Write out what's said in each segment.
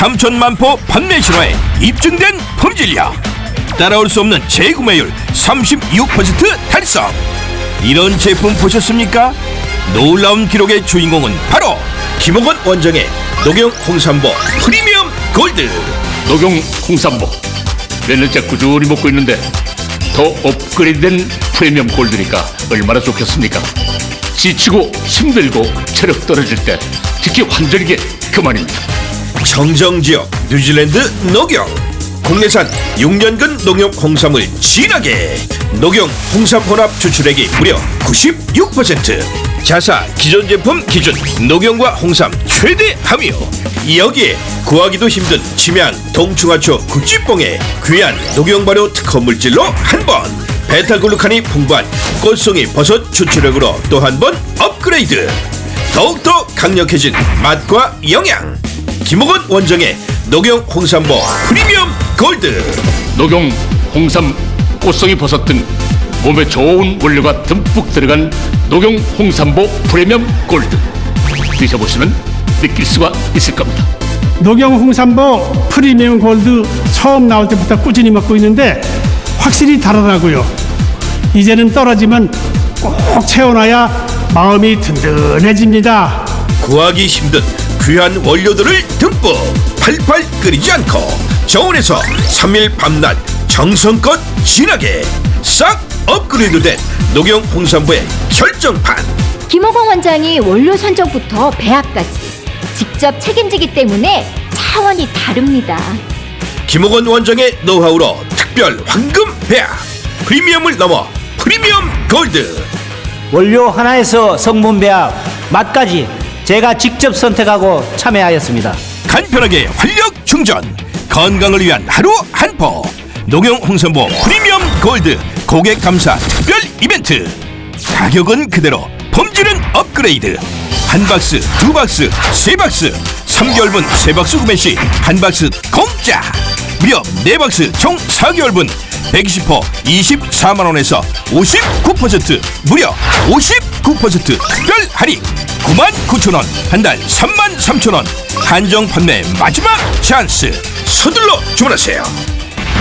3천만 포 판매 신화에 입증된 품질력 따라올 수 없는 재구매율 36% 달성 이런 제품 보셨습니까? 놀라운 기록의 주인공은 바로 김홍건 원장의 녹용 홍삼보 프리미엄 골드 녹용 홍삼보 몇 년째 꾸준히 먹고 있는데 더 업그레이드된 프리미엄 골드니까 얼마나 좋겠습니까? 지치고 힘들고 체력 떨어질 때 특히 환절기에 그만입니다. 청정지역 뉴질랜드 녹용. 국내산 6년근 농용 홍삼을 진하게 녹용 홍삼 혼합 추출액이 무려 96% 자사 기존 제품 기준 녹용과 홍삼 최대 함유. 여기에 구하기도 힘든 침향 동충하초 국지뽕에 귀한 녹용 발효 특허 물질로 한 번 베타글루칸이 풍부한 꽃송이 버섯 추출액으로 또 한 번 업그레이드. 더욱더 강력해진 맛과 영양 김옥원 원정의 녹용 홍삼보 프리미엄 골드 녹용, 홍삼, 꽃송이 버섯 등 몸에 좋은 원료가 듬뿍 들어간 녹용 홍삼보 프리미엄 골드 드셔보시면 느낄 수가 있을 겁니다. 녹용 홍삼보 프리미엄 골드 처음 나올 때부터 꾸준히 먹고 있는데 확실히 다르더라고요. 이제는 떨어지면 꼭 채워놔야 마음이 든든해집니다. 구하기 힘든 귀한 원료들을 듬뿍 팔팔 끓이지 않고 저온에서 3일 밤낮 정성껏 진하게 싹 업그레이드된 녹용 홍삼보의 결정판 김호공 원장이 원료 선정부터 배합까지 직접 책임지기 때문에 차원이 다릅니다. 김옥원 원정의 노하우로 특별 황금 배합 프리미엄을 넘어 프리미엄 골드 원료 하나에서 성분 배합, 맛까지 제가 직접 선택하고 참여하였습니다. 간편하게 활력 충전. 건강을 위한 하루 한포. 농용 홍삼보 프리미엄 골드 고객 감사 특별 이벤트. 가격은 그대로 품질은 업그레이드. 한 박스 두 박스 세 박스. 3개월분 세 박스 구매 시 한 박스 공짜. 무려 네 박스 총 4개월분 120호 24만원에서 59% 무려 50% 9%별 할인. 99,000원. 한 달 33,000원. 한정 판매 마지막 찬스. 서둘러 주문하세요.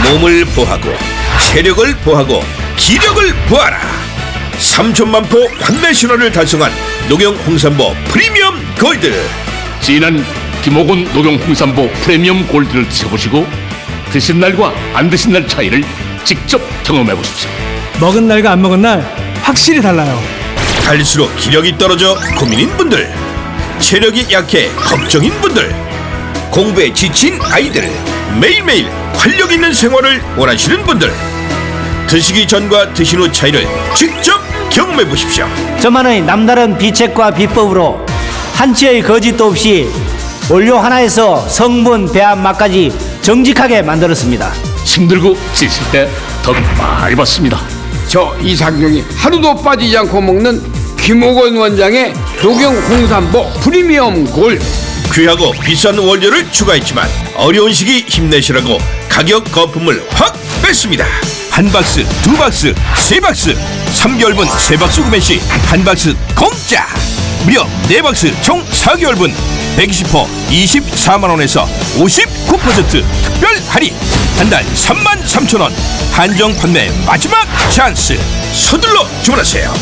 몸을 보하고 체력을 보하고 기력을 보하라. 3천만 포 판매 신호를 달성한 농영 홍삼보 프리미엄 골드. 지난 김호곤 녹용 홍삼보 프리미엄 골드를 드셔보시고 드신 날과 안 드신 날 차이를 직접 경험해 보십시오. 먹은 날과 안 먹은 날 확실히 달라요. 갈수록 기력이 떨어져 고민인 분들, 체력이 약해 걱정인 분들, 공부에 지친 아이들, 매일매일 활력 있는 생활을 원하시는 분들, 드시기 전과 드신 후 차이를 직접 경험해 보십시오. 저만의 남다른 비책과 비법으로 한치의 거짓도 없이 원료 하나에서 성분 배합 맛까지 정직하게 만들었습니다. 힘들고 지칠 때더 많이 받습니다. 저 이상용이 하루도 빠지지 않고 먹는 김옥원 원장의 녹용 홍삼보 프리미엄 골 귀하고 비싼 원료를 추가했지만 어려운 시기 힘내시라고 가격 거품을 확 뺐습니다. 한 박스, 두 박스, 세 박스, 3개월분 세 박스 구매 시 한 박스 공짜. 무려 네 박스 총 4개월분 120호 24만 원에서 59% 특별 할인. 한달 3만 3천 원. 한정 판매 마지막 찬스. 서둘러 주문하세요.